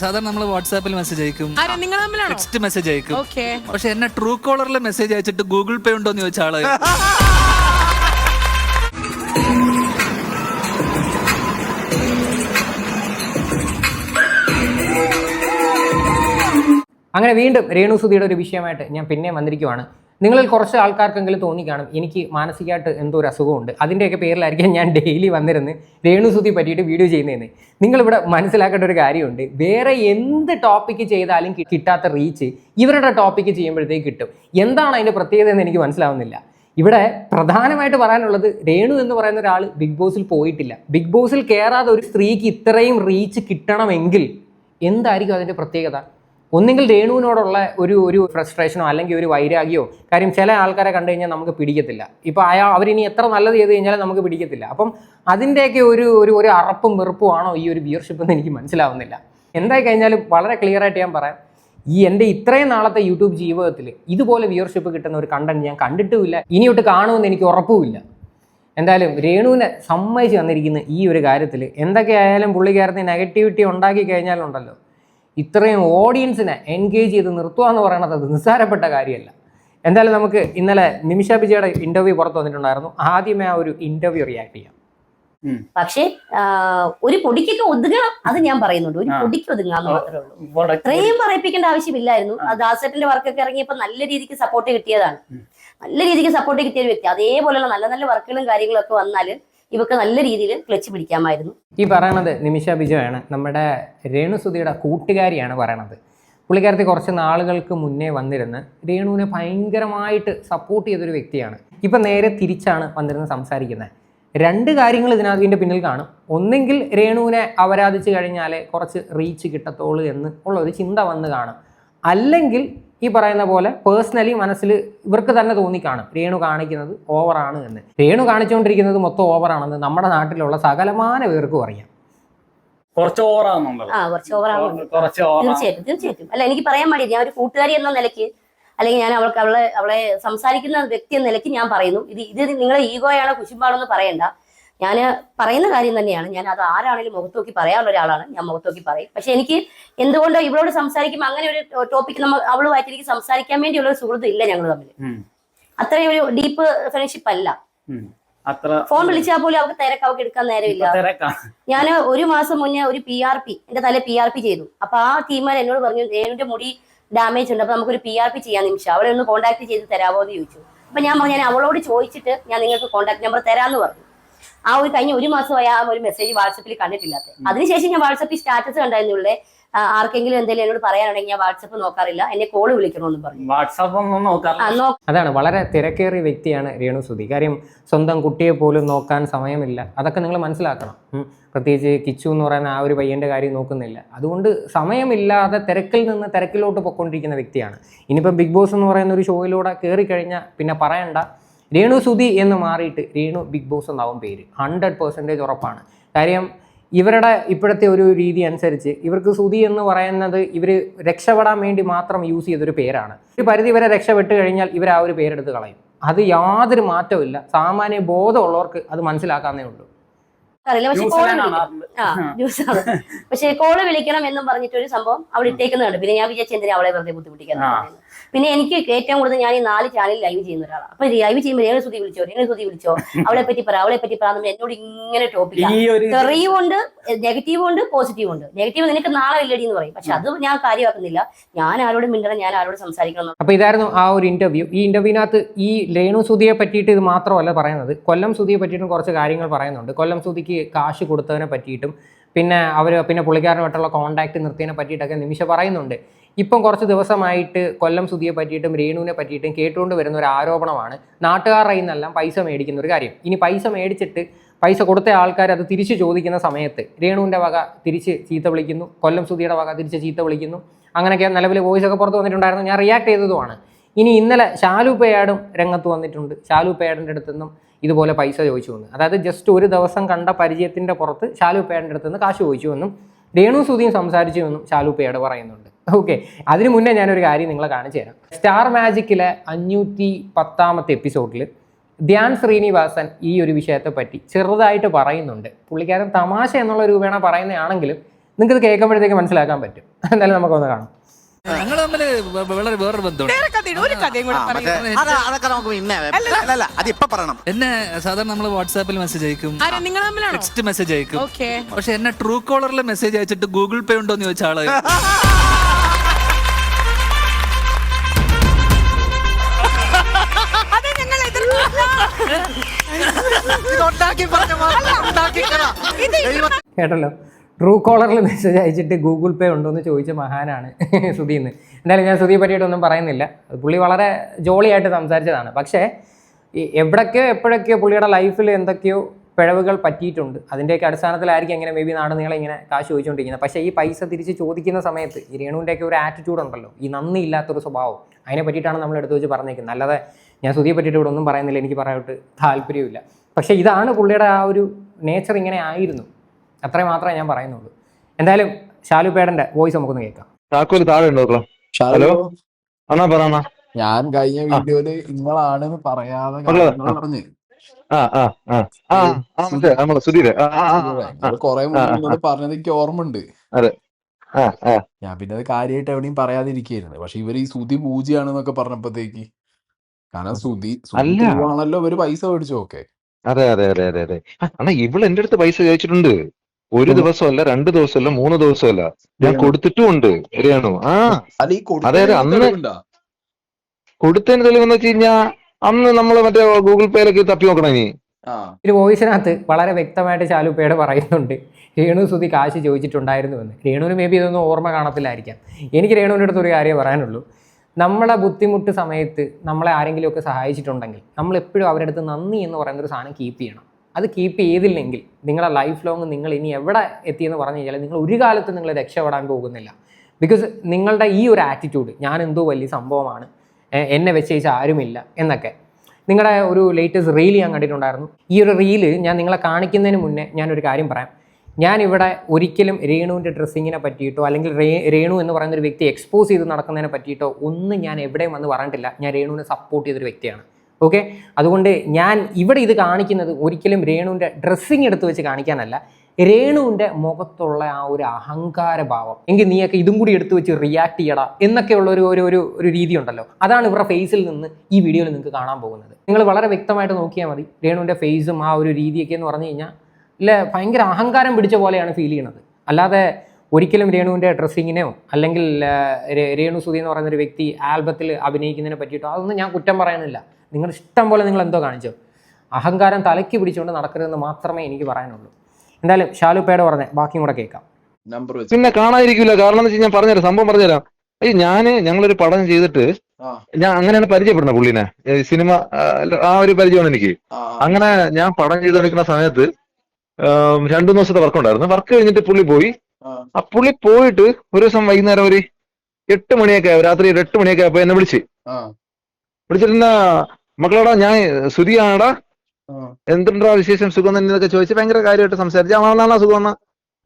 സാധാരണ നമ്മൾ വാട്സാപ്പിൽ മെസ്സേജ് അയക്കും. ആരാ നിങ്ങൾ തമ്മിലാണോ? ടെക്സ്റ്റ് മെസ്സേജ് അയക്കും. ഓക്കേ പക്ഷെ എന്നെ ട്രൂ കോളറിൽ മെസ്സേജ് അയച്ചിട്ട് ഗൂഗിൾ പേ ഉണ്ടോ എന്ന് ചോദിച്ച ആൾ. അങ്ങനെ വീണ്ടും രേണു സുധിയുടെ ഒരു വിഷയമായിട്ട് ഞാൻ പിന്നെ വന്നിരിക്കുവാണ്. നിങ്ങളിൽ കുറച്ച് ആൾക്കാർക്കെങ്കിലും തോന്നിക്കാണും. എനിക്ക് മാനസികമായിട്ട് എന്തോ ഒരു അസുഖമുണ്ട്. അതിന്റെയൊക്കെ പേരിലായിരിക്കും ഞാൻ ഡെയിലി വന്നിരുന്ന് രേണു സുധി പറ്റിയിട്ട് വീഡിയോ ചെയ്യുന്നതെന്ന്. നിങ്ങളിവിടെ മനസ്സിലാക്കേണ്ട ഒരു കാര്യമുണ്ട്. വേറെ എന്ത് ടോപ്പിക്ക് ചെയ്താലും കിട്ടാത്ത റീച്ച് ഇവരുടെ ടോപ്പിക്ക് ചെയ്യുമ്പോഴത്തേക്ക് കിട്ടും. എന്താണ് അതിന്റെ പ്രത്യേകത എന്ന് എനിക്ക് മനസ്സിലാവുന്നില്ല. ഇവിടെ പ്രധാനമായിട്ട് പറയാനുള്ളത് രേണു എന്ന് പറയുന്ന ഒരാൾ ബിഗ് ബോസിൽ പോയിട്ടില്ല. ബിഗ് ബോസിൽ കയറാതെ ഒരു സ്ത്രീക്ക് ഇത്രയും റീച്ച് കിട്ടണമെങ്കിൽ എന്തായിരിക്കും അതിന്റെ പ്രത്യേകത? ഒന്നെങ്കിൽ രേണുവിനോടുള്ള ഒരു ഒരു ഫ്രസ്ട്രേഷനോ അല്ലെങ്കിൽ ഒരു വൈരാഗ്യമോ കാര്യം ചില ആൾക്കാരെ കണ്ടു കഴിഞ്ഞാൽ നമുക്ക് പിടിക്കത്തില്ല. ഇപ്പോൾ അയാൾ അവരിനി എത്ര നല്ലത് ചെയ്ത് കഴിഞ്ഞാലും നമുക്ക് പിടിക്കത്തില്ല. അപ്പം അതിന്റെയൊക്കെ ഒരു ഒരു ഒരു അറപ്പും വെറുപ്പും ആണോ ഈ ഒരു വ്യൂവർഷിപ്പ് എന്ന് എനിക്ക് മനസ്സിലാവുന്നില്ല. എന്തായി കഴിഞ്ഞാലും വളരെ ക്ലിയർ ആയിട്ട് ഞാൻ പറയാം. ഈ എന്റെ ഇത്രയും നാളത്തെ യൂട്യൂബ് ജീവിതത്തിൽ ഇതുപോലെ വ്യൂവർഷിപ്പ് കിട്ടുന്ന ഒരു കണ്ടന്റ് ഞാൻ കണ്ടിട്ടുമില്ല. ഇനിയൊട്ട് കാണുമെന്ന് എനിക്ക് ഉറപ്പുമില്ല. എന്തായാലും രേണുവിനെ സമ്മതിച്ച് തന്നിരിക്കുന്ന ഈ ഒരു കാര്യത്തിൽ എന്തൊക്കെയായാലും പുള്ളിക്കാരത്തിന് നെഗറ്റിവിറ്റി ഉണ്ടാക്കി കഴിഞ്ഞാലുണ്ടല്ലോ. ഇത്രയും ഓഡിയൻസിനെ എൻഗേജ് ചെയ്ത് നിർത്തുക എന്ന് പറയുന്നത് അത് നിസ്സാരപ്പെട്ട കാര്യമല്ല. എന്തായാലും നമുക്ക് ഇന്നലെ നിമിഷ ബിജയുടെ ഇന്റർവ്യൂ പുറത്ത് വന്നിട്ടുണ്ടായിരുന്നു. ആദ്യമേ ആ ഒരു ഇന്റർവ്യൂ റിയാക്ട് ചെയ്യാം. പക്ഷേ ഒരു പൊടിക്കൊക്കെ ഒതുങ്ങണം അത് ഞാൻ പറയുന്നുണ്ട്. ഒരു പൊടിക്ക് ഒതുങ്ങാന്ന് മാത്രമേ ഉള്ളൂ. ഇത്രയും പറയിപ്പിക്കേണ്ട ആവശ്യമില്ലായിരുന്നു. ആ. ദാസേട്ടന്റെ വർക്കൊക്കെ ഇറങ്ങിയപ്പോ നല്ല രീതിക്ക് സപ്പോർട്ട് കിട്ടിയതാണ്. നല്ല രീതിക്ക് സപ്പോർട്ട് കിട്ടിയ ഒരു വ്യക്തി. അതേപോലെയുള്ള നല്ല നല്ല വർക്കുകളും കാര്യങ്ങളും ഒക്കെ വന്നാൽ ഇവക്ക് നല്ല രീതിയിൽ ക്ലച്ച് പിടിക്കാമായിരുന്നു. ഈ പറയണത് നിമിഷ ബിജോയാണ് നമ്മുടെ രേണുസുതിയുടെ കൂട്ടുകാരിയാണ് പറയണത്. പുള്ളിക്കാരത്തി കുറച്ച് നാളുകൾക്ക് മുന്നേ വന്നിരുന്ന് രേണുവിനെ ഭയങ്കരമായിട്ട് സപ്പോർട്ട് ചെയ്തൊരു വ്യക്തിയാണ്. ഇപ്പം നേരെ തിരിച്ചാണ് വന്നിരുന്ന് സംസാരിക്കുന്നത്. രണ്ട് കാര്യങ്ങൾ ഇതിനകത്ത് പിന്നിൽ കാണും. ഒന്നെങ്കിൽ രേണുവിനെ അപരാധിച്ച് കഴിഞ്ഞാൽ കുറച്ച് റീച്ച് കിട്ടത്തോളൂ എന്ന് ഉള്ള ഒരു ചിന്ത വന്ന് കാണും. അല്ലെങ്കിൽ ഈ പറയുന്ന പോലെ പേഴ്സണലി മനസ്സിൽ ഇവർക്ക് തന്നെ തോന്നിക്കാണും. രേണു കാണിക്കുന്നത് ഓവറാണ് എന്ന്. രേണു കാണിച്ചുകൊണ്ടിരിക്കുന്നത് മൊത്തം ഓവറാണെന്ന് നമ്മുടെ നാട്ടിലുള്ള സകലമാന പേർക്കും അറിയാം. കുറച്ച് ഓവറാണെന്നുണ്ടല്ലോ ആ കുറച്ച് ഓവറാണ് തീർച്ചയായിട്ടും തീർച്ചയായിട്ടും. അല്ല എനിക്ക് പറയാൻ മടി ഞാൻ ഒരു കൂട്ടുകാരി എന്ന നിലയ്ക്ക് അല്ലെങ്കിൽ ഞാൻ അവൾക്ക് അവളെ അവളെ സംസാരിക്കുന്ന വ്യക്തി എന്ന നിലയ്ക്ക് ഞാൻ പറയുന്നു. ഇത് ഇത് നിങ്ങളെ ഈഗോയാണോ കുശുമ്പാണോ എന്ന് പറയണ്ട. ഞാൻ പറയുന്ന കാര്യം തന്നെയാണ്. ഞാൻ അത് ആരാണെങ്കിലും മുഖത്ത് നോക്കി പറയാനുള്ള ഒരാളാണ്. ഞാൻ മുഖത്ത് നോക്കി പറയും. പക്ഷെ എനിക്ക് എന്തുകൊണ്ടോ ഇവളോട് സംസാരിക്കുമ്പോൾ അങ്ങനെ ഒരു ടോപ്പിക് നമ്മൾ അവളുമായിട്ട് എനിക്ക് സംസാരിക്കാൻ വേണ്ടിയുള്ള ഒരു സുഹൃത്ത് ഇല്ല ഞങ്ങൾ തമ്മിൽ. അത്രയും ഒരു ഡീപ്പ് ഫ്രണ്ട്ഷിപ്പ് അല്ല. അത്ര ഫോൺ വിളിച്ചാൽ പോലും അവർക്ക് തിരക്ക് അവർക്ക് എടുക്കാൻ നേരമില്ല. ഞാൻ ഒരു മാസം മുന്നേ ഒരു പി ആർ പി എന്റെ തല പി ആർ പി ചെയ്തു. അപ്പൊ ആ ടീമാർ എന്നോട് പറഞ്ഞു എന്റെ മുടി ഡാമേജ് ഉണ്ട്. അപ്പൊ നമുക്കൊരു പി ആർ പി ചെയ്യാൻ നിമിഷം. അവളെ ഒന്ന് കോൺടാക്ട് ചെയ്ത് തരാമോ എന്ന് ചോദിച്ചു. അപ്പൊ ഞാൻ പറഞ്ഞു ഞാൻ അവളോട് ചോദിച്ചിട്ട് ഞാൻ നിങ്ങൾക്ക് കോൺടാക്ട് നമ്പർ തരാന്ന് പറഞ്ഞു. ആ ഒരു കഴിഞ്ഞ ഒരു മാസമായി ആ ഒരു മെസ്സേജ് വാട്സപ്പിൽ കണ്ടിട്ടില്ലാത്ത. അതിനുശേഷം ഞാൻ വാട്സപ്പിൽ സ്റ്റാറ്റസ് കണ്ടായിരുന്നുള്ളേ ആർക്കെങ്കിലും എന്തെങ്കിലും എന്നോട് പറയാനുണ്ടെങ്കിൽ ഞാൻ വാട്സപ്പ് നോക്കാറില്ല എന്നെ കോൾ വിളിക്കണമെന്ന് പറഞ്ഞു. വാട്സപ്പ് ഒന്നും നോക്കാറില്ല. അതാണ് വളരെ തിരക്കേറിയ വ്യക്തിയാണ് രേണു സുധി. കാര്യം സ്വന്തം കുട്ടിയെ പോലും നോക്കാൻ സമയമില്ല. അതൊക്കെ നിങ്ങൾ മനസ്സിലാക്കണം. പ്രത്യേകിച്ച് കിച്ചു എന്ന് പറയുന്ന ആ ഒരു പയ്യന്റെ കാര്യം നോക്കുന്നില്ല. അതുകൊണ്ട് സമയമില്ലാതെ തിരക്കിൽ നിന്ന് തിരക്കിലോട്ട് പൊക്കൊണ്ടിരിക്കുന്ന വ്യക്തിയാണ്. ഇനിയിപ്പോൾ ബിഗ് ബോസ് എന്ന് പറയുന്ന ഒരു ഷോയിലൂടെ കയറി കഴിഞ്ഞാൽ പിന്നെ പറയണ്ട. രേണു സുധി എന്ന് മാറിയിട്ട് രേണു ബിഗ് ബോസ് എന്നാവും പേര്. ഹൺഡ്രഡ് പെർസെന്റേജ് ഉറപ്പാണ്. കാര്യം ഇവരുടെ ഇപ്പോഴത്തെ ഒരു രീതി അനുസരിച്ച് ഇവർക്ക് സുധി എന്ന് പറയുന്നത് ഇവർ രക്ഷപ്പെടാൻ വേണ്ടി മാത്രം യൂസ് ചെയ്തൊരു പേരാണ്. ഒരു പരിധി വരെ രക്ഷപ്പെട്ട് കഴിഞ്ഞാൽ ഇവർ ആ ഒരു പേരെടുത്ത് കളയും. അത് യാതൊരു മാറ്റവും സാമാന്യ ബോധമുള്ളവർക്ക് അത് മനസ്സിലാക്കാന്നേ ഉള്ളൂ. അറിയില്ല. പക്ഷെ കോൾ ആ ആണ് പക്ഷെ കോൾ വിളിക്കണം എന്നും പറഞ്ഞിട്ട് ഒരു സംഭവം അവിടെ ഇട്ടേക്കുന്നുണ്ട്. പിന്നെ ഞാൻ വിചാരിച്ചെന്തിനാ അവളെ വെറുതെ ബുദ്ധിമുട്ടിക്കാൻ. പിന്നെ എനിക്ക് ഏറ്റവും കൂടുതൽ ഞാൻ ഈ നാല് ചാനൽ ലൈവ് ചെയ്യുന്ന ഒരാളാണ് അപ്പൊ ലൈവ് ചെയ്യുമ്പോൾ ഏഴ് സുതി വിളിച്ചോ? ഏഴ് സുതി വിളിച്ചോ? അവളെ പറ്റി പറ അവളെ പറ്റി പറഞ്ഞു എന്നോട് ഇങ്ങനെ ടോപ്പിക് തെറിയുമുണ്ട് നെഗറ്റീവും ഉണ്ട് പോസിറ്റീവും ഉണ്ട് നെഗറ്റീവ് നിനക്ക് നാളെ ഇല്ലടി എന്ന് പറയും. പക്ഷെ അത് ഞാൻ കാര്യമാക്കുന്നില്ല. ഞാൻ ആരോടും മിണ്ടണം ഞാൻ ആരോട് സംസാരിക്കണം അപ്പൊ ഇതായിരുന്നു ആ ഒരു ഇന്റർവ്യൂ ഈ ഇന്റർവ്യൂവിനകത്ത് ഈ ലേണു സുധിയെ പറ്റിയിട്ട് ഇത് മാത്രമല്ല പറയുന്നത്. കൊല്ലം സുധിയെ പറ്റിയിട്ടും കുറച്ച് കാര്യങ്ങൾ പറയുന്നുണ്ട്. കൊല്ലം സുധിക്ക് കാശ് കൊടുത്തതിനെ പറ്റിയിട്ടും പിന്നെ അവർ പിന്നെ പുള്ളിക്കാരനുമായിട്ടുള്ള കോൺടാക്ട് നിർത്തിയതിനെ പറ്റിയിട്ടൊക്കെ നിമിഷ പറയുന്നുണ്ട്. ഇപ്പം കുറച്ച് ദിവസമായിട്ട് കൊല്ലം സുധിയെ പറ്റിയിട്ടും രേണുവിനെ പറ്റിയിട്ടും കേട്ടുകൊണ്ട് വരുന്ന ഒരു ആരോപണമാണ് നാട്ടുകാരുടെ നിന്നെല്ലാം പൈസ മേടിക്കുന്ന ഒരു കാര്യം. ഇനി പൈസ മേടിച്ചിട്ട് പൈസ കൊടുത്ത ആൾക്കാർ അത് തിരിച്ചു ചോദിക്കുന്ന സമയത്ത് രേണുവിന്റെ വക തിരിച്ച് ചീത്ത വിളിക്കുന്നു കൊല്ലം സുധിയുടെ വക തിരിച്ച് ചീത്ത വിളിക്കുന്നു. അങ്ങനെയൊക്കെ നിലവിൽ വോയിസ് ഒക്കെ പുറത്ത് വന്നിട്ടുണ്ടായിരുന്നു. ഞാൻ റിയാക്ട് ചെയ്തതുമാണ്. ഇനി ഇന്നലെ ഷാലു പേയാടും രംഗത്ത് വന്നിട്ടുണ്ട്. ഷാലു പേയാടിന്റെ അടുത്തു നിന്നും ഇതുപോലെ പൈസ ചോദിച്ചു വന്നു അതായത് ജസ്റ്റ് ഒരു ദിവസം കണ്ട പരിചയത്തിന്റെ പുറത്ത് ഷാലു പേയാടിന്റെ അടുത്ത് നിന്ന് കാശ് ചോദിച്ചു എന്നും രേണു സുധിയും സംസാരിച്ചു എന്നും ഷാലു പറയുന്നുണ്ട്. ഓക്കെ അതിനു മുന്നേ ഞാനൊരു കാര്യം നിങ്ങളെ കാണിച്ചു തരാം. സ്റ്റാർ മാജിക്കിലെ അഞ്ഞൂറ്റി പത്താമത്തെ എപ്പിസോഡിൽ ധ്യാൻ ശ്രീനിവാസൻ ഈ ഒരു വിഷയത്തെ പറ്റി ചെറുതായിട്ട് പറയുന്നുണ്ട്. പുള്ളിക്കാരൻ തമാശ എന്നുള്ള രൂപേണ പറയുന്നതാണെങ്കിലും നിങ്ങൾക്ക് കേൾക്കുമ്പോഴത്തേക്ക് മനസ്സിലാക്കാൻ പറ്റും. എന്തായാലും നമുക്കൊന്ന് കാണാം. ഞങ്ങൾ തമ്മിൽ വളരെ വേറൊരു ബന്ധമുണ്ട്. വേറെ കഥയുണ്ട്. ഒരു കഥയും കൂടെ ആ, മറ്റേ പറയൂ അത് അതൊക്കെ നമുക്ക് പിന്നെ അല്ല അത് പറയണം. എന്നെ സാധാരണ നമ്മൾ വാട്സാപ്പിൽ മെസ്സേജ് അയക്കും. ആരാ നിങ്ങൾ തമ്മിലാണോ? ടെക്സ്റ്റ് മെസ്സേജ് അയക്കും. ഓക്കെ. പക്ഷെ എന്നെ ട്രൂ കോളറിൽ മെസ്സേജ് അയച്ചിട്ട് ഗൂഗിൾ പേ ഉണ്ടോ എന്ന് ചോദിച്ച ആൾ. അത് ഞങ്ങൾ എതിർത്തില്ല. ഇത് ഉണ്ടാക്കി പറഞ്ഞ പോലെ ഉണ്ടാക്കി തരാ. ഇത് കേട്ടല്ലോ. ട്രൂ കോളറിൽ മെസ്സേജ് അയച്ചിട്ട് ഗൂഗിൾ പേ ഉണ്ടോ എന്ന് ചോദിച്ച മഹാനാണ് സുധീന്ന്. എന്തായാലും ഞാൻ സുധിയെ പറ്റിയിട്ടൊന്നും പറയുന്നില്ല. പുള്ളി വളരെ ജോളിയായിട്ട് സംസാരിച്ചതാണ്. പക്ഷേ എവിടൊക്കെയോ എപ്പോഴൊക്കെയോ പുള്ളിയുടെ ലൈഫിൽ എന്തൊക്കെയോ പിഴവുകൾ പറ്റിയിട്ടുണ്ട്. അതിന്റെയൊക്കെ അടിസ്ഥാനത്തിലായിരിക്കും എങ്ങനെ മേ ബി നാട് നീളെ ഇങ്ങനെ കാശ് ചോദിച്ചുകൊണ്ടിരിക്കുന്നത് പക്ഷേ ഈ പൈസ തിരിച്ച് ചോദിക്കുന്ന സമയത്ത് ഈ രേണുവിന്റെയൊക്കെ ഒരു ആറ്റിറ്റ്യൂഡ് ഉണ്ടല്ലോ. ഈ നന്ദി ഇല്ലാത്തൊരു സ്വഭാവം. അതിനെ പറ്റിയിട്ടാണ് നമ്മൾ എടുത്തു വെച്ച് പറഞ്ഞേക്കുന്നത്. അല്ലാതെ ഞാൻ സുധിയെ പറ്റിയിട്ട് ഇവിടെ ഒന്നും പറയുന്നില്ല. എനിക്ക് പറയാനായിട്ട് താല്പര്യമില്ല പക്ഷേ ഇതാണ് പുള്ളിയുടെ ആ ഒരു നേച്ചർ ഇങ്ങനെ ആയിരുന്നു. അത്രയും മാത്രമേ ഞാൻ പറയുന്നുള്ളൂ. എന്തായാലും ഷാലു പേടന്റെ വോയിസ് നമുക്കൊന്ന് കേൾക്കാം. താക്കോൽ താഴെ ഉണ്ടോ നോക്കാം ഹലോ? അണ്ണാ പറ അണ്ണാ. ഞാൻ കഴിഞ്ഞ വീഡിയോയിൽ നിങ്ങളാണെന്ന് പറയാതെ കൊറേ മുന്നേ എന്നോട് പറഞ്ഞത് എനിക്ക് ഓർമ്മയുണ്ട്. ആ ആ. ഞാൻ പിന്നെ അത് കാര്യമായിട്ട് എവിടെയും പറയാതിരിക്കായിരുന്നു പക്ഷെ ഇവർ ഈ സുതി പൂജയാണെന്നൊക്കെ പറഞ്ഞപ്പോഴത്തേക്ക് കാരണം സുതി. ആണല്ലോ ഇവർ പൈസ മേടിച്ചു ഓക്കെ അതെ അതെ അതെ അതെ. അതെ അണ്ണാ ഇവൾ എന്റെ അടുത്ത് പൈസ ചോദിച്ചിട്ടുണ്ട്. ഒരു. ദിവസമല്ല രണ്ട് ദിവസമല്ല മൂന്ന് ദിവസമല്ല. ഞാൻ കൊടുത്തിട്ടും ഉണ്ട് ശരിയാണോ ആ. അല്ല അതെ, അതെ, അന്ന്? കൊടുത്തതിന് തെളിവെന്ന് വെച്ച് കഴിഞ്ഞാ അന്ന് നമ്മൾ മറ്റേ ഗൂഗിൾ പേയിലൊക്കെ തപ്പി നോക്കണം ഇനി. ആ. ഒരു വോയിസിനകത്ത് വളരെ വ്യക്തമായിട്ട് ചാലുപ്പയുടെ പറയുന്നുണ്ട്. രേണു സുധി കാശ് ചോദിച്ചിട്ടുണ്ടായിരുന്നുവെന്ന്. രേണുവിന് മേ ബി ഇതൊന്നും ഓർമ്മ കാണത്തില്ലായിരിക്കാം. എനിക്ക് രേണുവിന്റെ അടുത്ത് ഒരു കാര്യം പറയാനുള്ളൂ. നമ്മളെ ബുദ്ധിമുട്ട് സമയത്ത് നമ്മളെ ആരെങ്കിലുമൊക്കെ സഹായിച്ചിട്ടുണ്ടെങ്കിൽ നമ്മൾ എപ്പോഴും അവരുടെ അടുത്ത് നന്ദി എന്ന് പറയുന്ന ഒരു സാധനം കീപ്പ് ചെയ്യണം. അത് കീപ്പ് ചെയ്തില്ലെങ്കിൽ നിങ്ങളുടെ ലൈഫ് ലോങ് നിങ്ങൾ ഇനി എവിടെ എത്തിയെന്ന് പറഞ്ഞു കഴിഞ്ഞാൽ നിങ്ങൾ ഒരു കാലത്ത് നിങ്ങൾ രക്ഷപ്പെടാൻ പോകുന്നില്ല. ബിക്കോസ് നിങ്ങളുടെ ഈ ഒരു ആറ്റിറ്റ്യൂഡ് ഞാൻ എന്തോ വലിയ സംഭവമാണ് എന്നെ വെച്ചേച്ച് ആരുമില്ല എന്നൊക്കെ. നിങ്ങളുടെ ഒരു ലേറ്റസ്റ്റ് റീൽ ഞാൻ കണ്ടിട്ടുണ്ടായിരുന്നു. ഈ ഒരു റീൽ ഞാൻ നിങ്ങളെ കാണിക്കുന്നതിന് മുന്നേ ഞാനൊരു കാര്യം പറയാം. ഞാനിവിടെ ഒരിക്കലും രേണുവിന്റെ ഡ്രസ്സിങ്ങിനെ പറ്റിയിട്ടോ അല്ലെങ്കിൽ റേ രേണു എന്ന് പറയുന്ന ഒരു വ്യക്തി എക്സ്പോസ് ചെയ്ത് നടക്കുന്നതിനെ പറ്റിയിട്ടോ ഒന്നും ഞാൻ എവിടെയും വന്ന് പറഞ്ഞിട്ടില്ല. ഞാൻ രേണുവിനെ സപ്പോർട്ട് ചെയ്തൊരു വ്യക്തിയാണ്. ഓക്കെ അതുകൊണ്ട് ഞാൻ ഇവിടെ ഇത് കാണിക്കുന്നത് ഒരിക്കലും രേണുവിന്റെ ഡ്രസ്സിങ് എടുത്ത് വെച്ച് കാണിക്കാനല്ല. രേണുവിന്റെ മുഖത്തുള്ള ആ ഒരു അഹങ്കാര ഭാവം. എങ്കിൽ നീയൊക്കെ ഇതും കൂടി എടുത്തു വെച്ച് റിയാക്ട് ചെയ്യടാ എന്നൊക്കെയുള്ള ഒരു ഒരു ഒരു ഒരു രീതി ഉണ്ടല്ലോ. അതാണ് ഇവരുടെ ഫേസിൽ നിന്ന് ഈ വീഡിയോയിൽ നിങ്ങൾക്ക് കാണാൻ പോകുന്നത്. നിങ്ങൾ വളരെ വ്യക്തമായിട്ട് നോക്കിയാൽ മതി രേണുവിന്റെ ഫേസും ആ ഒരു രീതിയൊക്കെ എന്ന് പറഞ്ഞു കഴിഞ്ഞാൽ ഇല്ല ഭയങ്കര അഹങ്കാരം പിടിച്ച പോലെയാണ് ഫീൽ ചെയ്യുന്നത് അല്ലാതെ ഒരിക്കലും രേണുവിന്റെ ഡ്രസ്സിങ്ങിനെയോ അല്ലെങ്കിൽ രേണു സുധി എന്ന് പറയുന്ന ഒരു വ്യക്തി ആൽബത്തിൽ അഭിനയിക്കുന്നതിനെ പറ്റിയിട്ടോ അതൊന്നും ഞാൻ കുറ്റം പറയുന്നില്ല. നിങ്ങൾ ഇഷ്ടം പോലെ നിങ്ങൾ എന്തോ കാണിച്ചോ. അഹങ്കാരം തലയ്ക്ക് പിടിച്ചുകൊണ്ട് നടക്കരുതെന്ന് മാത്രമേ എനിക്ക് പറയാനുള്ളൂ. എന്തായാലും ഷാലുപ്പയുടെ പറഞ്ഞ ബാക്കിയും കൂടെ കേൾക്കാം. നമ്പർ പിന്നെ കാണാതിരിക്കില്ല കാരണം എന്ന് വെച്ചാൽ ഞാൻ പറഞ്ഞുതരാം. സംഭവം പറഞ്ഞുതരാം. ഈ ഞാൻ ഞങ്ങളൊരു പടം ചെയ്തിട്ട് ഞാൻ അങ്ങനെയാണ് പരിചയപ്പെടുന്നത് പുള്ളിനെ. സിനിമ ആ, ഒരു പരിചയമാണ് എനിക്ക്. അങ്ങനെ ഞാൻ പടം ചെയ്തെടുക്കുന്ന സമയത്ത് രണ്ടു ദിവസത്തെ വർക്ക് ഉണ്ടായിരുന്നു. വർക്ക് കഴിഞ്ഞിട്ട് പുള്ളി പോയി. ആ. പുള്ളി പോയിട്ട് ഒരു ദിവസം വൈകുന്നേരം ഒരു എട്ട് മണിയൊക്കെ രാത്രി ഒരു എട്ട് മണിയൊക്കെ ആയപ്പോ എന്നെ വിളിച്ച്. വിളിച്ചിരുന്ന വിളിച്ചിട്ട് മക്കളോടാ ഞാൻ സുതിയാണടാ ആ. എന്തുണ്ടാ വിശേഷം? സുഖം തന്നെ എന്നൊക്കെ ചോദിച്ച് ഭയങ്കര കാര്യമായിട്ട് സംസാരിച്ചു. അവനാണോ സുഖം എന്നാ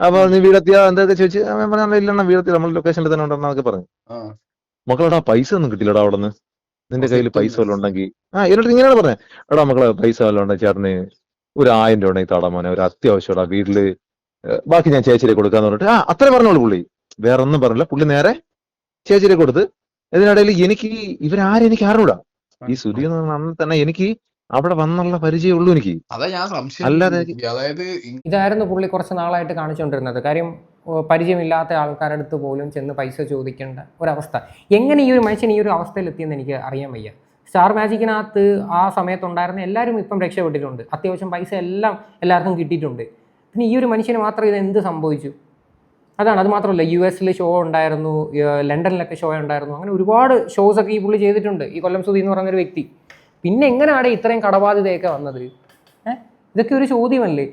അപ്പൊ നീ വീടെത്തിയാ? എന്തൊക്കെ ചോദിച്ചു? പറഞ്ഞ ഇല്ലണ്ണ വീടെത്തി നമ്മൾ ലൊക്കേഷനിൽ തന്നെ ഉണ്ടെന്ന് ഉണ്ടെന്നൊക്കെ പറഞ്ഞു. മക്കളോടാ പൈസ ഒന്നും കിട്ടില്ലടാ അവിടെ നിന്ന് നിന്റെ കയ്യിൽ പൈസ വല്ലതും ഉണ്ടെങ്കിൽ ആ എന്നിട്ട് ഇങ്ങനെയാണ് പറഞ്ഞത്. എടാ മക്കളെ പൈസ വല്ലതും ഉണ്ടെങ്കിൽ ചേട്ടന് ഒരു ആയിരം രൂപ ഉണ്ടെങ്കിൽ താടാ മോനെ. ഒരു അത്യാവശ്യമാടാ വീട്ടിൽ ബാക്കി ഞാൻ ചേച്ചിയെ കൊടുക്കാന്ന് പറഞ്ഞിട്ട്. ആ അത്രേ പറഞ്ഞോളൂ പുള്ളി. വേറെ ഒന്നും പറഞ്ഞില്ല. പുള്ളി നേരെ ചേച്ചിയെ കൊടുത്ത്. ഇതിനിടയിൽ എനിക്ക് ഇവരാരും എനിക്ക് അറിഞ്ഞൂടാ ഈ സുധി എന്ന് പറഞ്ഞാൽ അന്ന് തന്നെ എനിക്ക് അവിടെ വന്നുള്ള പരിചയമുള്ളൂ എനിക്ക്. അതാ ഞാൻ സംശയം. അല്ലാതെ- അതായത് ഇതായിരുന്നു പുള്ളി കുറച്ച് നാളായിട്ട് കാണിച്ചുകൊണ്ടിരുന്നത് കാര്യം പരിചയമില്ലാത്ത ആൾക്കാരുടെ അടുത്ത് പോലും ചെന്ന് പൈസ ചോദിക്കേണ്ട ഒരവസ്ഥ. എങ്ങനെ ഈ ഒരു മനുഷ്യൻ ഈ ഒരു അവസ്ഥയിൽ എത്തിയെന്ന് എനിക്ക് അറിയാൻ വയ്യ. സ്റ്റാർ മാജിക്കിനകത്ത് ആ സമയത്തുണ്ടായിരുന്ന എല്ലാവരും ഇപ്പം രക്ഷപ്പെട്ടിട്ടുണ്ട്. അത്യാവശ്യം പൈസ എല്ലാം എല്ലാവർക്കും കിട്ടിയിട്ടുണ്ട്. പിന്നെ ഈ ഒരു മനുഷ്യന് മാത്രം ഇത് എന്ത് സംഭവിച്ചു? അതാണ് അത് മാത്രമല്ല യു എസിൽ ഷോ ഉണ്ടായിരുന്നു ലണ്ടനിലൊക്കെ ഷോ ഉണ്ടായിരുന്നു അങ്ങനെ ഒരുപാട് ഷോസ് ഒക്കെ ഈ പുള്ളി ചെയ്തിട്ടുണ്ട് ഈ കൊല്ലം സുധി എന്ന് പറഞ്ഞൊരു ഒരു വ്യക്തി. പിന്നെ എങ്ങനെയാണ് ഇത്രയും കടബാധ്യതയൊക്കെ വന്നത്? ഏഹ് ഇതൊക്കെ ഒരു ചോദ്യമല്ലേ?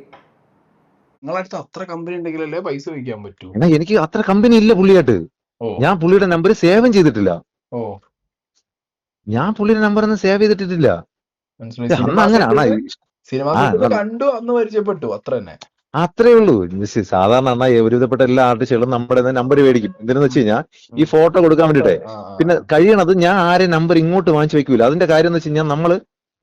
നിങ്ങളെ അടുത്ത് അത്ര കമ്പനി ഉണ്ടെങ്കിലല്ലേ പൈസ വയ്ക്കാൻ പറ്റൂ? എന്നാ എനിക്ക് അത്ര കമ്പനി ഇല്ല പുള്ളിയായിട്ട്. ഞാൻ പുള്ളിയുടെ നമ്പർ സേവ് ചെയ്തിട്ടില്ല. ഓ. ഞാൻ പുള്ളിയുടെ നമ്പർ ഒന്നും സേവ് ചെയ്തിട്ടില്ല അങ്ങനെയാണ്. സിനിമ. കണ്ടു അന്ന് പരിചയപ്പെട്ടു അത്ര തന്നെ. അത്രേ ഉള്ളൂ. സാധാരണ എന്നാ ഒരുവിധപ്പെട്ട എല്ലാ ആർട്ടിസ്റ്റുകളും നമ്മുടെ നമ്പർ മേടിക്കും. എന്തിനെന്ന് വെച്ച് കഴിഞ്ഞാൽ ഈ ഫോട്ടോ കൊടുക്കാൻ വേണ്ടിട്ടേ പിന്നെ കഴിയണത് ഞാൻ ആരെ നമ്പർ ഇങ്ങോട്ട് വാങ്ങിച്ചു വെക്കൂല. അതിന്റെ കാര്യം എന്ന് വെച്ച് കഴിഞ്ഞാൽ നമ്മൾ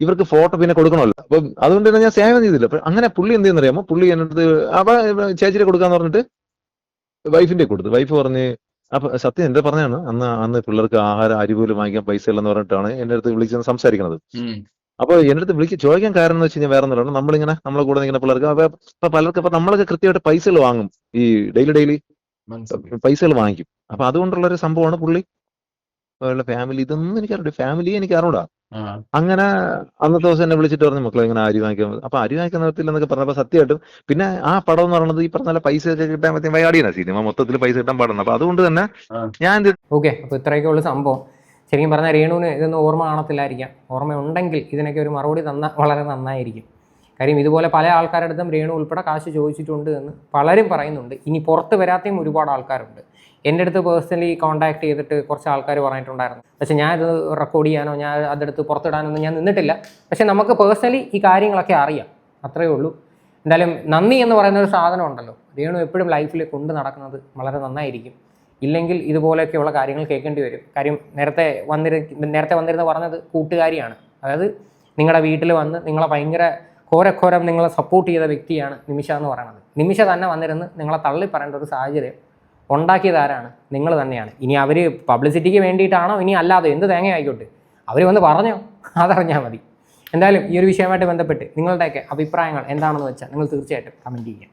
ഇവർക്ക് ഫോട്ടോ പിന്നെ കൊടുക്കണമല്ലോ. അപ്പൊ അതുകൊണ്ട് തന്നെ ഞാൻ സേവം ചെയ്തില്ല. അപ്പൊ അങ്ങനെ പുള്ളി എന്ത് ചെയ്യുന്നറിയാമോ പുള്ളി എന്നിട്ട് അപ്പൊ ചേച്ചിയെ കൊടുക്കാന്ന് പറഞ്ഞിട്ട് വൈഫിന്റെ കൊടുത്തു. വൈഫ് പറഞ്ഞ് അപ്പൊ സത്യം എന്റെ പറഞ്ഞാണ് അന്ന് അന്ന് പിള്ളേർക്ക് ആഹാരം അരി പോലും വാങ്ങിക്കാൻ പൈസ ഇല്ലെന്ന് പറഞ്ഞിട്ടാണ് എന്റെ അടുത്ത് വിളിച്ച് സംസാരിക്കുന്നത് ഉം. അപ്പൊ എന്റെ അടുത്ത് വിളിച്ച് ചോദിക്കാൻ കാരണം എന്ന് വെച്ച് കഴിഞ്ഞാൽ വേറെ ഒന്നുമില്ല. നമ്മളിങ്ങനെ നമ്മളെ കൂടെ നിൽക്കുന്ന പിള്ളേർക്ക്. അപ്പൊ പലർക്കും പലർക്ക് അപ്പൊ നമ്മളൊക്കെ കൃത്യമായിട്ട് പൈസകൾ വാങ്ങും. ഈ ഡെയിലി ഡെയിലി പൈസകൾ വാങ്ങിക്കും. അപ്പൊ അതുകൊണ്ടുള്ള ഒരു സംഭവമാണ് പുള്ളി. ഫാമിലി ഇതൊന്നും എനിക്കറിയില്ല. ഫാമിലി എനിക്ക് അറിഞ്ഞൂടാ അങ്ങനെ അന്നത്തെ ദിവസം എന്നെ വിളിച്ചിട്ട് പറഞ്ഞു മക്കളെ ഇങ്ങനെ അരി വാങ്ങിക്കാൻ അപ്പൊ അരി വാങ്ങിക്കുന്ന നിർത്തില്ല എന്നൊക്കെ പറഞ്ഞപ്പോ സത്യമായിട്ടും പിന്നെ ആ പടം എന്ന് പറയുന്നത് ഈ പറഞ്ഞ പൈസ ഒക്കെ കിട്ടാൻ പറ്റിയ വയാടിയാണ്. സിനിമ മൊത്തത്തിൽ പൈസ കിട്ടാൻ പാടുന്നത് അപ്പൊ അതുകൊണ്ട് തന്നെ ഞാൻ ഓക്കെ. അപ്പൊ ഇത്രയൊക്കെ ഉള്ള സംഭവം. ശരിക്കും പറഞ്ഞാൽ രേണുവിന് ഇതൊന്നും ഓർമ്മ കാണത്തില്ലായിരിക്കാം. ഓർമ്മ ഉണ്ടെങ്കിൽ ഇതിനൊക്കെ ഒരു മറുപടി തന്ന വളരെ നന്നായിരിക്കും. കാര്യം ഇതുപോലെ പല ആൾക്കാരുടെ അടുത്തും രേണു ഉൾപ്പെടെ കാശ് ചോദിച്ചിട്ടുണ്ട് എന്ന് പലരും പറയുന്നുണ്ട്. ഇനി പുറത്ത് വരാത്തയും ഒരുപാട് ആൾക്കാരുണ്ട്. എന്റെ അടുത്ത് പേഴ്സണലി കോൺടാക്ട് ചെയ്തിട്ട് കുറച്ച് ആൾക്കാർ പറഞ്ഞിട്ടുണ്ടായിരുന്നു. പക്ഷേ ഞാൻ ഇത് റെക്കോർഡ് ചെയ്യാനോ ഞാൻ അതെടുത്ത് പുറത്തിടാനൊന്നും ഞാൻ നിന്നിട്ടില്ല. പക്ഷേ നമുക്ക് പേഴ്സണലി ഈ കാര്യങ്ങളൊക്കെ അറിയാം. അത്രയേ ഉള്ളൂ. എന്തായാലും നന്ദി എന്ന് പറയുന്ന ഒരു സാധനം ഉണ്ടല്ലോ. രേണു എപ്പോഴും ലൈഫിൽ കൊണ്ട് നടക്കുന്നത് വളരെ നന്നായിരിക്കും. ഇല്ലെങ്കിൽ ഇതുപോലെയൊക്കെയുള്ള കാര്യങ്ങൾ കേൾക്കേണ്ടി വരും. കാര്യം നേരത്തെ വന്നിരുന്ന നേരത്തെ വന്നിരുന്ന പറഞ്ഞത് കൂട്ടുകാരിയാണ്. അതായത് നിങ്ങളുടെ വീട്ടിൽ വന്ന് നിങ്ങളെ ഭയങ്കര ഘോരഘോരം നിങ്ങളെ സപ്പോർട്ട് ചെയ്ത വ്യക്തിയാണ് നിമിഷ എന്ന് പറയുന്നത് നിമിഷ തന്നെ വന്നിരുന്ന് നിങ്ങളെ തള്ളി പറയേണ്ട ഒരു സാഹചര്യം ഉണ്ടാക്കിയത് ആരാണ്? നിങ്ങൾ തന്നെയാണ്. ഇനി അവർ പബ്ലിസിറ്റിക്ക് വേണ്ടിയിട്ടാണോ? ഇനി അല്ലാതെ എന്ത് തേങ്ങ ആയിക്കോട്ടെ അവർ വന്ന് പറഞ്ഞോ? അതറിഞ്ഞാൽ മതി. എന്തായാലും ഈ ഒരു വിഷയമായിട്ട് ബന്ധപ്പെട്ട് നിങ്ങളുടെയൊക്കെ അഭിപ്രായങ്ങൾ എന്താണെന്ന് വെച്ചാൽ നിങ്ങൾ തീർച്ചയായിട്ടും കമന്റ് ചെയ്യുക.